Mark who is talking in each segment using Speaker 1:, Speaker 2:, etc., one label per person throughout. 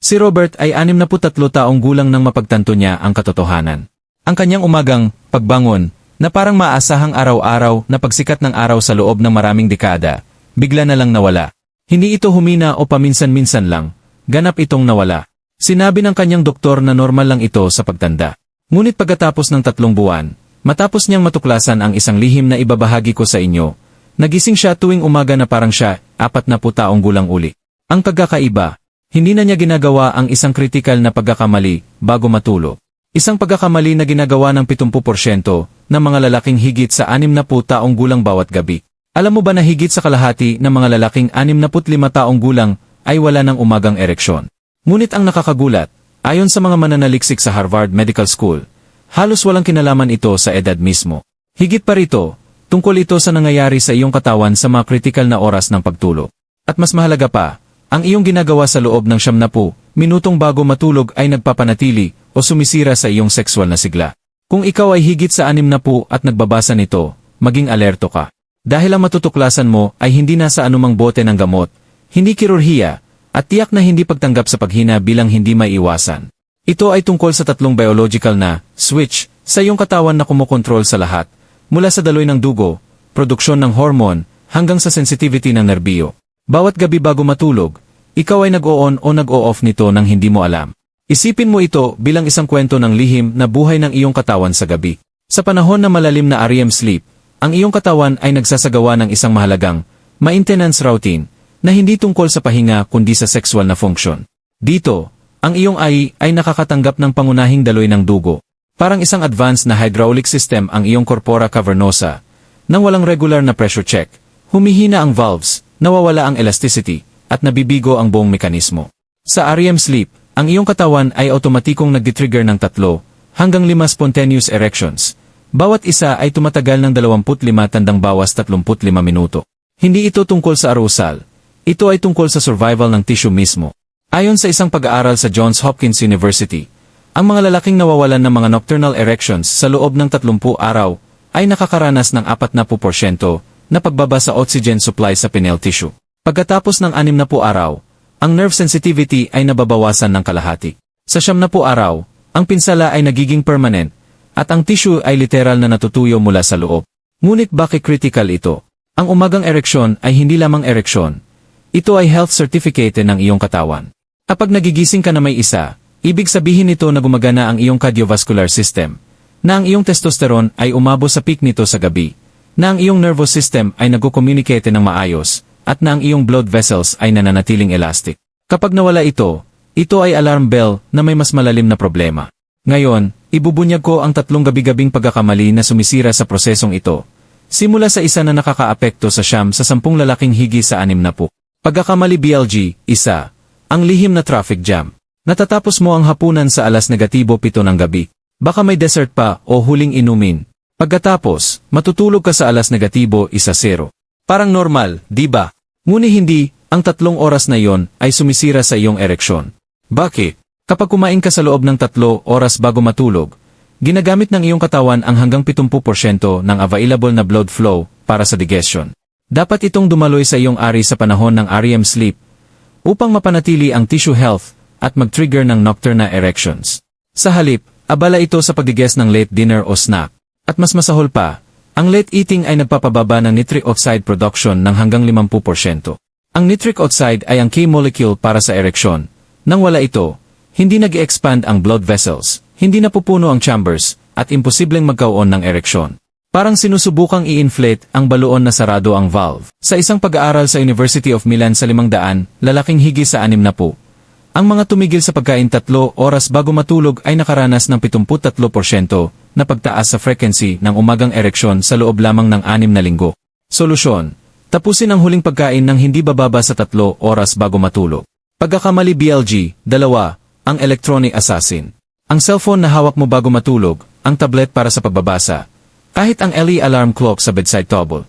Speaker 1: Si Robert ay 63 taong gulang nang mapagtanto niya ang katotohanan. Ang kanyang umagang pagbangon na parang maasahang araw-araw na pagsikat ng araw sa loob ng maraming dekada, bigla na lang nawala. Hindi ito humina o paminsan-minsan lang, ganap itong nawala. Sinabi ng kanyang doktor na normal lang ito sa pagtanda. Ngunit pagkatapos ng tatlong buwan, matapos niyang matuklasan ang isang lihim na ibabahagi ko sa inyo, nagising siya tuwing umaga na parang siya, apat na taong gulang uli. Ang pagkakaiba, hindi na niya ginagawa ang isang kritikal na pagkakamali bago matulog. Isang pagkakamali na ginagawa ng 70% ng mga lalaking higit sa 60 taong gulang bawat gabi. Alam mo ba na higit sa kalahati ng mga lalaking 65 taong gulang ay wala ng umagang ereksyon? Ngunit ang nakakagulat, ayon sa mga mananaliksik sa Harvard Medical School, halos walang kinalaman ito sa edad mismo. Higit pa rito, tungkol ito sa nangyayari sa iyong katawan sa mga kritikal na oras ng pagtulog. At mas mahalaga pa, ang iyong ginagawa sa loob ng siyam na po, minutong bago matulog ay nagpapanatili o sumisira sa iyong sexual na sigla. Kung ikaw ay higit sa anim na po at nagbabasa nito, maging alerto ka. Dahil ang matutuklasan mo ay hindi nasa anumang bote ng gamot, hindi kirurhiya, at tiyak na hindi pagtanggap sa paghina bilang hindi maiiwasan. Ito ay tungkol sa tatlong biological na switch sa iyong katawan na kumokontrol sa lahat, mula sa daloy ng dugo, produksyon ng hormone, hanggang sa sensitivity ng nerbiyo. Bawat gabi bago matulog, ikaw ay nag-o-on o nag-o-off nito nang hindi mo alam. Isipin mo ito bilang isang kwento ng lihim na buhay ng iyong katawan sa gabi. Sa panahon na malalim na REM sleep, ang iyong katawan ay nagsasagawa ng isang mahalagang maintenance routine na hindi tungkol sa pahinga kundi sa sexual na function. Dito, ang iyong ay ay nakakatanggap ng pangunahing daloy ng dugo. Parang isang advanced na hydraulic system ang iyong corpora cavernosa. Nang walang regular na pressure check, humihina ang valves, nawawala ang elasticity, at nabibigo ang buong mekanismo. Sa REM sleep, ang iyong katawan ay automatikong nagdi-trigger ng tatlo hanggang lima spontaneous erections. Bawat isa ay tumatagal ng 25 tandang bawas 35 minuto. Hindi ito tungkol sa arousal. Ito ay tungkol sa survival ng tissue mismo. Ayon sa isang pag-aaral sa Johns Hopkins University, ang mga lalaking nawawalan ng mga nocturnal erections sa loob ng 30 araw ay nakakaranas ng 40% na pagbaba sa oxygen supply sa pineal tissue. Pagkatapos ng 60 araw, ang nerve sensitivity ay nababawasan ng kalahati. Sa 70 araw, ang pinsala ay nagiging permanent at ang tissue ay literal na natutuyo mula sa loob. Ngunit bakit critical ito? Ang umagang ereksyon ay hindi lamang ereksyon. Ito ay health certificate ng iyong katawan. Kapag nagigising ka na may isa, ibig sabihin nito na gumagana ang iyong cardiovascular system, na ang iyong testosterone ay umabo sa peak nito sa gabi, na ang iyong nervous system ay nagko-communicate ng maayos, at na ang iyong blood vessels ay nananatiling elastic. Kapag nawala ito, ito ay alarm bell na may mas malalim na problema. Ngayon, ibubunyag ko ang tatlong gabi-gabing pagkakamali na sumisira sa prosesong ito. Simula sa isa na nakakaapekto sa siyam sa sampung lalaking higi sa anim na po. Pagkakamali BLG, isa. Ang lihim na traffic jam. Natatapos mo ang hapunan sa alas negatibo pito ng gabi. Baka may dessert pa o huling inumin. Pagkatapos, matutulog ka sa alas negatibo isa zero. Parang normal, di ba? Ngunit hindi, ang tatlong oras na iyon ay sumisira sa iyong ereksyon. Bakit? Kapag kumain ka sa loob ng tatlo oras bago matulog, ginagamit ng iyong katawan ang hanggang 70% ng available na blood flow para sa digestion. Dapat itong dumaloy sa iyong ari sa panahon ng REM sleep upang mapanatili ang tissue health at mag-trigger ng nocturnal erections. Sa halip, abala ito sa pagdiges ng late dinner o snack. At mas masahol pa, ang late eating ay nagpapababa ng nitric oxide production ng hanggang 50%. Ang nitric oxide ay ang key molecule para sa ereksyon. Nang wala ito, hindi nag expand ang blood vessels, hindi napupuno ang chambers, at imposibleng magkaroon ng ereksyon. Parang sinusubukang i-inflate ang baluon na sarado ang valve. Sa isang pag-aaral sa University of Milan sa 500, lalaking higi sa 6 na po, ang mga tumigil sa pagkain tatlo oras bago matulog ay nakaranas ng 73% na pagtaas sa frequency ng umagang ereksyon sa loob lamang ng anim na linggo. Solusyon. Tapusin ang huling pagkain ng hindi bababa sa tatlo oras bago matulog. Pagkakamali BLG, dalawa, ang electronic assassin. Ang cellphone na hawak mo bago matulog, ang tablet para sa pagbabasa, kahit ang LE alarm clock sa bedside table.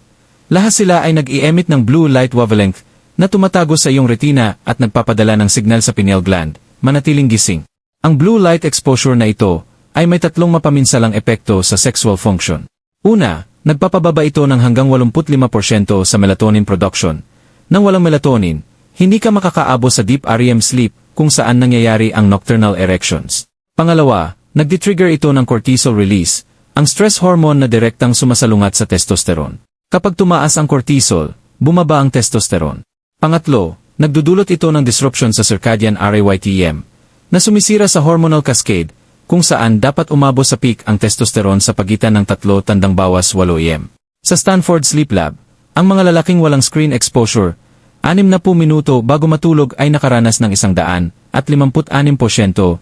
Speaker 1: Lahat sila ay nag-i-emit ng blue light wavelength na tumatago sa iyong retina at nagpapadala ng signal sa pineal gland, manatiling gising. Ang blue light exposure na ito ay may tatlong mapaminsalang epekto sa sexual function. Una, nagpapababa ito ng hanggang 85% sa melatonin production. Nang walang melatonin, hindi ka makakaabo sa deep REM sleep kung saan nangyayari ang nocturnal erections. Pangalawa, nagdi-trigger ito ng cortisol release, ang stress hormone na direktang sumasalungat sa testosterone. Kapag tumaas ang cortisol, bumaba ang testosterone. Pangatlo, nagdudulot ito ng disruption sa circadian RAYTM, na sumisira sa hormonal cascade, kung saan dapat umabot sa peak ang testosterone sa pagitan ng tatlo tandang bawas 8 em. Sa Stanford Sleep Lab, ang mga lalaking walang screen exposure, 60 minuto bago matulog ay nakaranas ng isang daan at 56%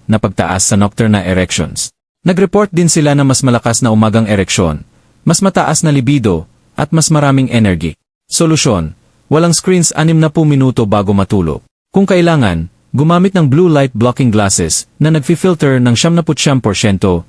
Speaker 1: na pagtaas sa nocturnal erections. Nag-report din sila na mas malakas na umagang ereksyon, mas mataas na libido, at mas maraming energy. Solusyon, walang screens 60 minuto bago matulog. Kung kailangan, gumamit ng blue light blocking glasses na nagfi-filter ng 79%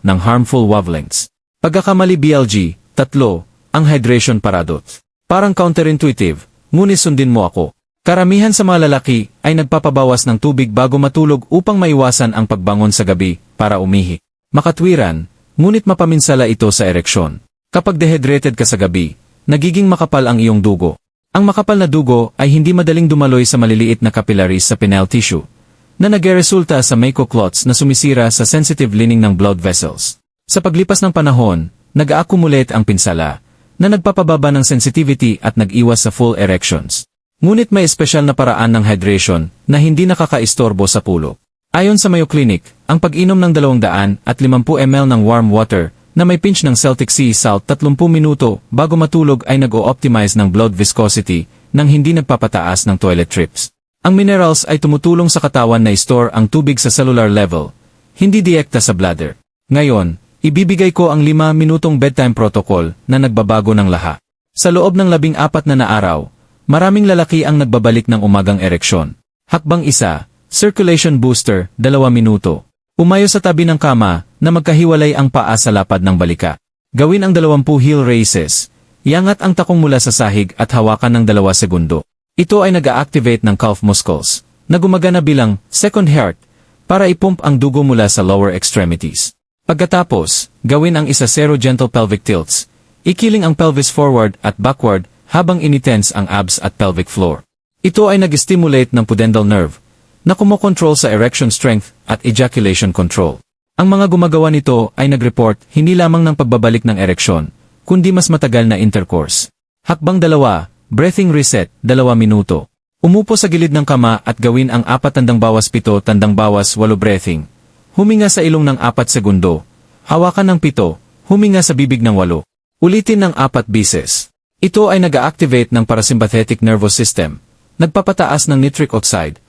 Speaker 1: ng harmful wavelengths. Pagkakamali BLG, tatlo, ang hydration paradot. Parang counterintuitive, ngunit sundin mo ako. Karamihan sa mga lalaki ay nagpapabawas ng tubig bago matulog upang maiwasan ang pagbangon sa gabi para umihi. Makatwiran, ngunit mapaminsala ito sa ereksyon. Kapag dehydrated ka sa gabi, nagiging makapal ang iyong dugo. Ang makapal na dugo ay hindi madaling dumaloy sa maliliit na capillaries sa pineal tissue, na nagresulta sa macroclots na sumisira sa sensitive lining ng blood vessels. Sa paglipas ng panahon, nag-accumulate ang pinsala, na nagpapababa ng sensitivity at nag-iwas sa full erections. Ngunit may espesyal na paraan ng hydration na hindi nakakaistorbo sa pulo. Ayon sa Mayo Clinic, ang pag-inom ng 200 at 50 ml ng warm water na may pinch ng Celtic Sea salt 30 minuto bago matulog ay nag-o-optimize ng blood viscosity nang hindi nagpapataas ng toilet trips. Ang minerals ay tumutulong sa katawan na i-store ang tubig sa cellular level, hindi direkta sa bladder. Ngayon, ibibigay ko ang 5 minutong bedtime protocol na nagbabago ng laha. Sa loob ng labing apat na na araw, maraming lalaki ang nagbabalik ng umagang ereksyon. Hakbang isa, circulation booster, 2 minuto. Umayo sa tabi ng kama na magkahiwalay ang paa sa lapad ng balika. Gawin ang 20 heel raises. Iangat ang takong mula sa sahig at hawakan ng 2 segundo. Ito ay nag-activate ng calf muscles, na gumagana bilang second heart para ipump ang dugo mula sa lower extremities. Pagkatapos, gawin ang isa zero gentle pelvic tilts. Ikiling ang pelvis forward at backward habang initense ang abs at pelvic floor. Ito ay nag-stimulate ng pudendal nerve, na kumokontrol sa erection strength at ejaculation control. Ang mga gumagawa nito ay nag-report hindi lamang ng pagbabalik ng ereksyon, kundi mas matagal na intercourse. Hakbang dalawa, breathing reset, dalawa minuto. Umupo sa gilid ng kama at gawin ang apat tandang bawas pito tandang bawas walo breathing. Huminga sa ilong ng apat segundo. Hawakan ng pito, huminga sa bibig ng walo. Ulitin ng apat bises. Ito ay nag-activate ng parasympathetic nervous system, nagpapataas ng nitric oxide,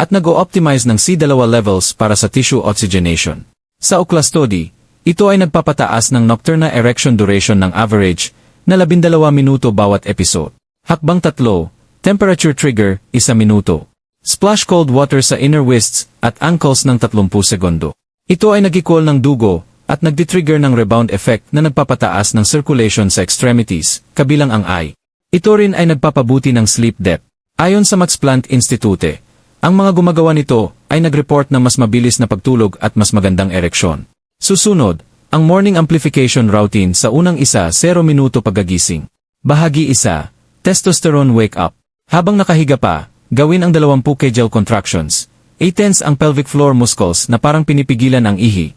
Speaker 1: at nag-o-optimize ng C2 levels para sa tissue oxygenation. Sa Ookla study, ito ay nagpapataas ng nocturnal erection duration ng average na 12 minuto bawat episode. Hakbang tatlo, temperature trigger, 1 minuto. Splash cold water sa inner wrists at ankles ng 30 segundo. Ito ay nagikol ng dugo at nagdi-trigger ng rebound effect na nagpapataas ng circulation sa extremities, kabilang ang eye. Ito rin ay nagpapabuti ng sleep depth. Ayon sa Max Planck Institute, ang mga gumagawa nito ay nag-report ng mas mabilis na pagtulog at mas magandang ereksyon. Susunod, ang morning amplification routine sa unang isa 0 minuto paggagising. Bahagi isa, testosterone wake up. Habang nakahiga pa, gawin ang 20 kegel contractions. A-tense ang pelvic floor muscles na parang pinipigilan ang ihi.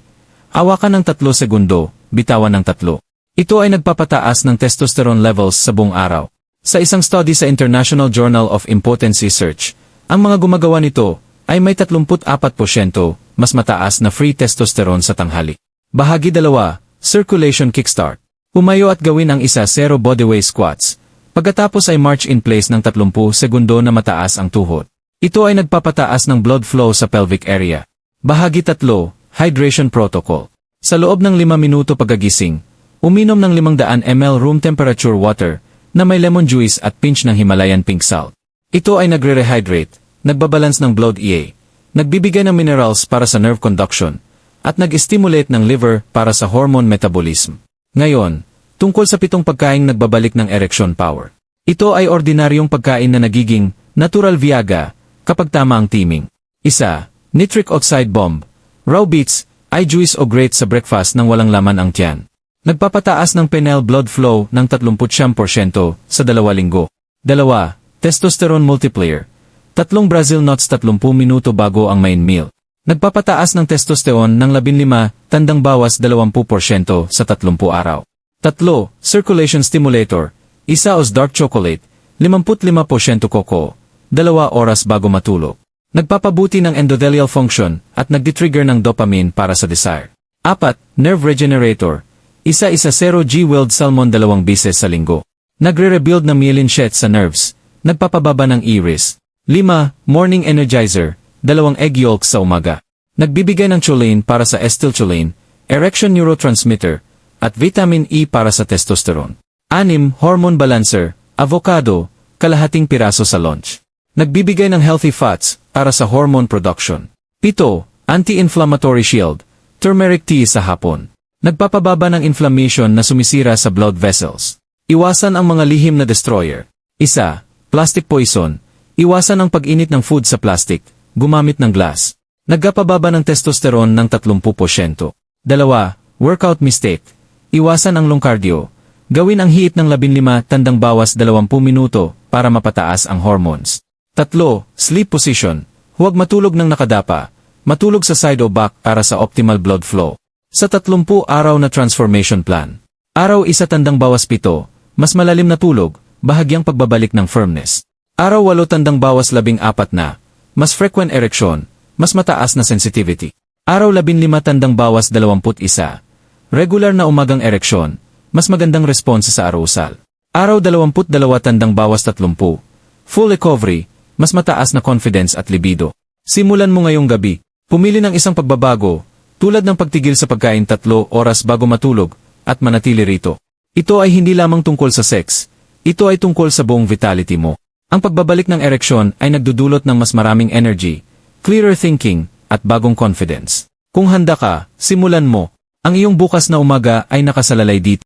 Speaker 1: Awakan ng 3 segundo, bitawan ng 3. Ito ay nagpapataas ng testosterone levels sa buong araw. Sa isang study sa International Journal of Impotence Research, ang mga gumagawa nito ay may 34% mas mataas na free testosterone sa tanghali. Bahagi dalawa, circulation kickstart. Umayo at gawin ang isa zero bodyweight squats. Pagkatapos ay march in place ng 30 segundo na mataas ang tuhod. Ito ay nagpapataas ng blood flow sa pelvic area. Bahagi tatlo, hydration protocol. Sa loob ng 5 minuto pagkagising, uminom ng 500 ml room temperature water na may lemon juice at pinch ng Himalayan pink salt. Ito ay nagre-rehydrate, nagbabalance ng blood EA, nagbibigay ng minerals para sa nerve conduction, at nag-stimulate ng liver para sa hormone metabolism. Ngayon, tungkol sa pitong pagkain nagbabalik ng erection power. Ito ay ordinaryong pagkain na nagiging natural viaga kapag tama ang timing. Isa, nitric oxide bomb, raw beets, ay juice o grate sa breakfast nang walang laman ang tiyan. Nagpapataas ng penile blood flow ng 30% sa dalawa linggo. Dalawa, testosterone multiplier, Tatlong Brazil nuts 30 minuto bago ang main meal. Nagpapataas ng testosterone ng 15 tandang bawas 20% sa 30 araw. Tatlo, circulation stimulator. Isa os dark chocolate, 55% cocoa. Dalawa oras bago matulog. Nagpapabuti ng endothelial function at nagdi-trigger ng dopamine para sa desire. Apat, nerve regenerator. Isa-isa 0G Wild Salmon dalawang bises sa linggo. Nagre-rebuild ng myelin sheath sa nerves. Nagpapababa ng iris. 5. Morning energizer. Dalawang egg yolks sa umaga. Nagbibigay ng choline para sa acetylcholine, erection neurotransmitter, at vitamin E para sa testosterone. 6. Hormone balancer. Avocado. Kalahating piraso sa lunch. Nagbibigay ng healthy fats para sa hormone production. 7. Anti-inflammatory shield. Turmeric tea sa hapon. Nagpapababa ng inflammation na sumisira sa blood vessels. Iwasan ang mga lihim na destroyer. Isa, plastic poison. Iwasan ang pag-init ng food sa plastic. Gumamit ng glass. Nagpapababa ng testosterone ng 30%. Dalawa, workout mistake. Iwasan ang long cardio. Gawin ang hiit ng 15 tandang bawas 20 minuto para mapataas ang hormones. Tatlo, sleep position. Huwag matulog ng nakadapa. Matulog sa side o back para sa optimal blood flow. Sa 30 araw na transformation plan. Araw isa tandang bawas pito, mas malalim na tulog, bahagyang pagbabalik ng firmness. Araw walo tandang bawas labing apat na, mas frequent erection, mas mataas na sensitivity. Araw labing lima tandang bawas dalawamput isa, regular na umagang ereksyon, mas magandang response sa arousal. Araw dalawamput dalawa tandang bawas tatlumpu, full recovery, mas mataas na confidence at libido. Simulan mo ngayong gabi, pumili ng isang pagbabago, tulad ng pagtigil sa pagkain tatlo oras bago matulog, at manatili rito. Ito ay hindi lamang tungkol sa sex, ito ay tungkol sa buong vitality mo. Ang pagbabalik ng ereksyon ay nagdudulot ng mas maraming energy, clearer thinking, at bagong confidence. Kung handa ka, simulan mo. Ang iyong bukas na umaga ay nakasalalay dito.